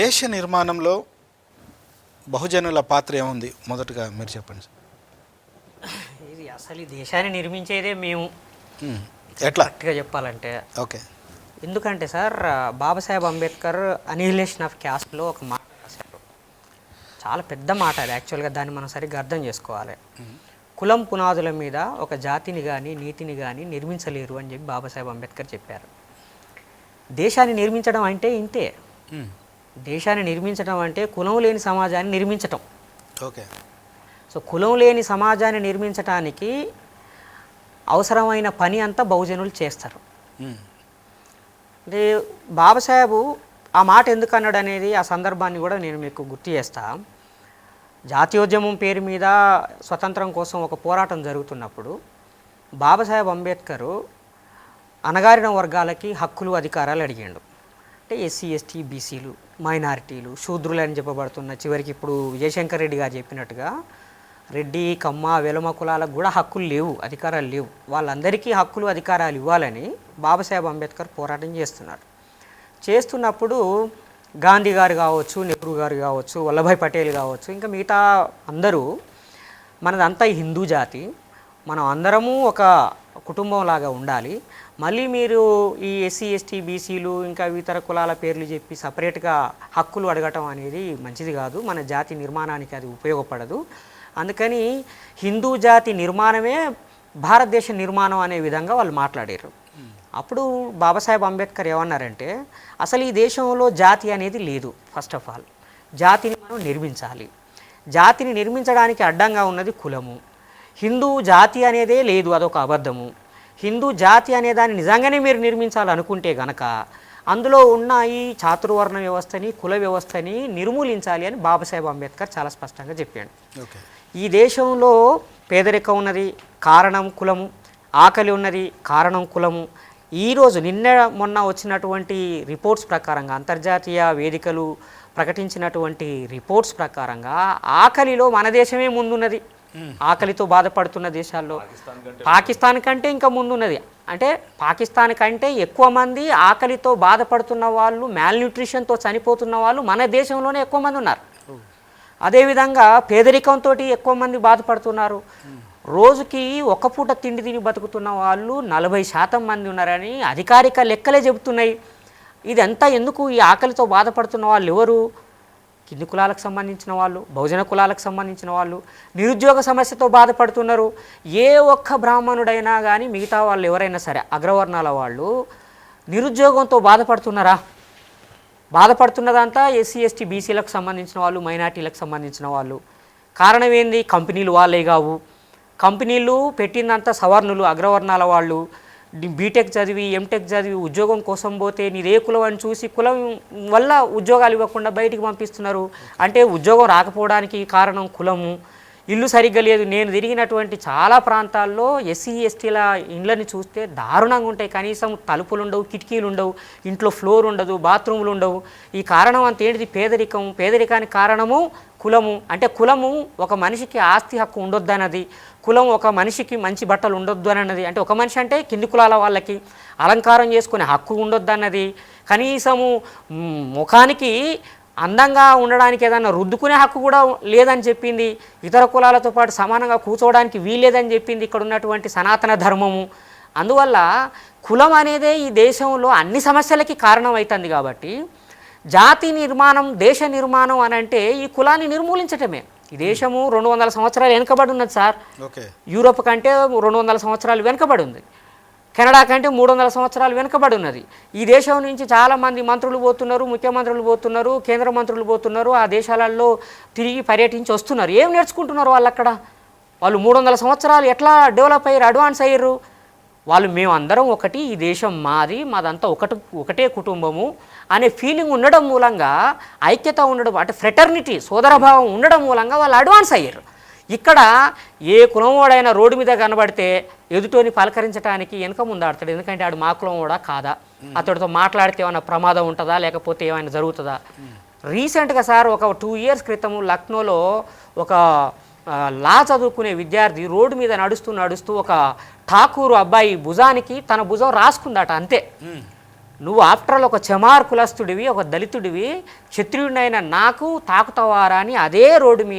దేశ నిర్మాణంలో బహుజనుల పాత్ర ఏముంది? మొదటగా మీరు చెప్పండి సార్. ఇది అసలు ఈ దేశాన్ని నిర్మించేదే మేము. ఎట్లా? కరెక్ట్గా చెప్పాలంటే. ఓకే. ఎందుకంటే sir Babasaheb Ambedkar annihilation of క్యాస్ట్లో ఒక మాట రాశారు. చాలా పెద్ద మాట అది యాక్చువల్గా దాన్ని మనం సరిగ్గా అర్థం చేసుకోవాలి. కులం పునాదుల మీద ఒక జాతిని కానీ నీతిని కానీ నిర్మించలేరు అని చెప్పి బాబాసాహెబ్ అంబేద్కర్ చెప్పారు. దేశాన్ని నిర్మించడం అంటే ఇంతే. దేశాన్ని నిర్మించడం అంటే కులం లేని సమాజాన్ని నిర్మించటం. ఓకే. సో కులం లేని సమాజాన్ని నిర్మించటానికి అవసరమైన పని అంతా బహుజనులు చేస్తారు. అంటే బాబాసాహెబు ఆ మాట ఎందుకు అన్నాడు అనేది ఆ సందర్భాన్ని కూడా నేను మీకు గుర్తు చేస్తా. జాతీయోద్యమం పేరు మీద స్వతంత్రం కోసం ఒక పోరాటం జరుగుతున్నప్పుడు బాబాసాహెబ్ అంబేద్కర్ అణగారిన వర్గాలకి హక్కులు అధికారాలు అడిగాడు. అంటే ఎస్సీ ఎస్టీ బీసీలు మైనారిటీలు శూద్రులు అని చెప్పబడుతున్న చివరికి ఇప్పుడు విజయశంకర్ రెడ్డి గారు చెప్పినట్టుగా రెడ్డి కమ్మ వెలమ కులాలకు కూడా హక్కులు లేవు అధికారాలు లేవు. వాళ్ళందరికీ హక్కులు అధికారాలు ఇవ్వాలని బాబాసాహెబ్ అంబేద్కర్ పోరాటం చేస్తున్నారు. చేస్తున్నప్పుడు గాంధీ గారు కావచ్చు నెహ్రూ గారు కావచ్చు వల్లభాయ్ పటేల్ కావచ్చు ఇంకా మిగతా అందరూ మనదంతా హిందూ జాతి మనం అందరము ఒక కుటుంబం లాగా ఉండాలి. మళ్ళీ మీరు ఈ ఎస్సీ ఎస్టీ బీసీలు ఇంకా ఇతర కులాల పేర్లు చెప్పి సపరేట్గా హక్కులు అడగటం అనేది మంచిది కాదు. మన జాతి నిర్మాణానికి అది ఉపయోగపడదు. అందుకని హిందూ జాతి నిర్మాణమే భారతదేశ నిర్మాణం అనే విధంగా వాళ్ళు మాట్లాడారు. అప్పుడు బాబాసాహెబ్ అంబేద్కర్ ఏమన్నారంటే అసలు ఈ దేశంలో జాతి అనేది లేదు ఫస్ట్ ఆఫ్ ఆల్. జాతిని మనం నిర్మించాలి. జాతిని నిర్మించడానికి అడ్డంగా ఉన్నది కులము. హిందూ జాతి అనేదే లేదు అదొక అబద్ధము. హిందూ జాతి అనే దాన్ని నిజంగానే మీరు నిర్మించాలనుకుంటే గనక అందులో ఉన్న ఈ చాతుర్వర్ణ వ్యవస్థని కుల వ్యవస్థని నిర్మూలించాలి అని బాబాసాహెబ్ అంబేద్కర్ చాలా స్పష్టంగా చెప్పాడు. ఓకే. ఈ దేశంలో పేదరికం ఉన్నది కారణం కులము ఆకలి ఉన్నది కారణం కులము. ఈరోజు నిన్న మొన్న వచ్చినటువంటి రిపోర్ట్స్ ప్రకారంగా అంతర్జాతీయ వేదికలు ప్రకటించినటువంటి రిపోర్ట్స్ ప్రకారంగా ఆకలిలో మన దేశమే ముందున్నది. ఆకలితో బాధపడుతున్న దేశాల్లో పాకిస్తాన్ కంటే ఇంకా ముందున్నది. అంటే పాకిస్తాన్ కంటే ఎక్కువ మంది ఆకలితో బాధపడుతున్న వాళ్ళు న్యూట్రిషన్తో చనిపోతున్న వాళ్ళు మన దేశంలోనే ఎక్కువ మంది ఉన్నారు. అదేవిధంగా పేదరికంతో ఎక్కువ మంది బాధపడుతున్నారు. రోజుకి ఒక్క పూట తిండి తిని బతుకుతున్న వాళ్ళు నలభై శాతం మంది ఉన్నారని అధికారిక లెక్కలే చెబుతున్నాయి. ఇదంతా ఎందుకు ఈ ఆకలితో బాధపడుతున్న వాళ్ళు ఎవరు? కింది కులాలకు సంబంధించిన వాళ్ళు బహుజన కులాలకు సంబంధించిన వాళ్ళు నిరుద్యోగ సమస్యతో బాధపడుతున్నారు. ఏ ఒక్క బ్రాహ్మణుడైనా కానీ మిగతా వాళ్ళు ఎవరైనా సరే అగ్రవర్ణాల వాళ్ళు నిరుద్యోగంతో బాధపడుతున్నారా? బాధపడుతున్నదంతా ఎస్సీ ఎస్టీ బీసీలకు సంబంధించిన వాళ్ళు మైనార్టీలకు సంబంధించిన వాళ్ళు. కారణం ఏంది? కంపెనీలు వాళ్ళే కావు. కంపెనీలు పెట్టిందంతా సవర్ణులు అగ్రవర్ణాల వాళ్ళు. బీటెక్ చదివి ఎంటెక్ చదివి ఉద్యోగం కోసం పోతే నీదే కులం అని చూసి కులం వల్ల ఉద్యోగాలు ఇవ్వకుండా బయటికి పంపిస్తున్నారు. అంటే ఉద్యోగం రాకపోవడానికి కారణం కులము. ఇల్లు సరిగ్గా లేదు. నేను తిరిగినటువంటి చాలా ప్రాంతాల్లో ఎస్సీ ఎస్టీల ఇండ్లని చూస్తే దారుణంగా ఉంటాయి. కనీసం తలుపులు ఉండవు కిటికీలు ఉండవు ఇంట్లో ఫ్లోర్ ఉండదు బాత్రూములు ఉండవు. ఈ కారణం అంత ఏంటిది? పేదరికం. పేదరికానికి కారణము కులము అంటే కులము ఒక మనిషికి ఆస్తి హక్కు ఉండొద్దు అన్నది కులం ఒక మనిషికి మంచి బట్టలు ఉండొద్దు అన్నది అంటే ఒక మనిషి అంటే కింది కులాల వాళ్ళకి అలంకారం చేసుకునే హక్కు ఉండొద్దన్నది. కనీసము ముఖానికి అందంగా ఉండడానికి ఏదన్నా రుద్దుకునే హక్కు కూడా లేదని చెప్పింది ఇతర కులాలతో పాటు సమానంగా కూర్చోవడానికి వీల్లేదని చెప్పింది ఇక్కడ ఉన్నటువంటి సనాతన ధర్మము. అందువల్ల కులం అనేదే ఈ దేశంలో అన్ని సమస్యలకి కారణం అవుతుంది కాబట్టి జాతి నిర్మాణం దేశ నిర్మాణం అని అంటే ఈ కులాన్ని నిర్మూలించటమే. ఈ దేశము రెండు వందల సంవత్సరాలు వెనుకబడి ఉన్నది సార్. ఓకే. యూరోప్ కంటే రెండు వందల సంవత్సరాలు వెనుకబడి ఉంది. కెనడా కంటే మూడు వందల సంవత్సరాలు వెనుకబడి ఉన్నది. ఈ దేశం నుంచి చాలామంది మంత్రులు పోతున్నారు ముఖ్యమంత్రులు పోతున్నారు కేంద్ర మంత్రులు పోతున్నారు ఆ దేశాలలో తిరిగి పర్యటించి వస్తున్నారు. ఏం నేర్చుకుంటున్నారు వాళ్ళు అక్కడ వాళ్ళు మూడు వందల సంవత్సరాలు ఎట్లా డెవలప్ అయ్యారు అడ్వాన్స్ అయ్యారు? వాళ్ళు మేమందరం ఒకటి ఈ దేశం మాది మాదంతా ఒకటి ఒకటే కుటుంబము అనే ఫీలింగ్ ఉండడం మూలంగా ఐక్యత ఉండడం అంటే ఫ్రెటర్నిటీ సోదరభావం ఉండడం మూలంగా వాళ్ళు అడ్వాన్స్ అయ్యారు. ఇక్కడ ఏ కులంవాడైనా రోడ్డు మీద కనబడితే ఎదుటోని పలకరించడానికి వెనక ముందాడతాడు ఎందుకంటే ఆడు మా కులంవాడా కాదా? అతడితో మాట్లాడితే ఏమైనా ప్రమాదం ఉంటుందా? లేకపోతే ఏమైనా జరుగుతుందా? రీసెంట్గా సార్ ఒక టూ ఇయర్స్ క్రితం లక్నోలో ఒక లా చదువుకునే విద్యార్థి రోడ్డు మీద నడుస్తూ నడుస్తూ ఒక ఠాకూరు అబ్బాయి భుజానికి తన భుజం రాసుకుందట అంతే. నువ్వు ఆఫ్టర్ ఆల్ ఒక చమార్ కులస్తుడివి ఒక దళితుడివి క్షత్రియుడైన నాకు తాకుతావారా అని అదే రోడ్డు మీద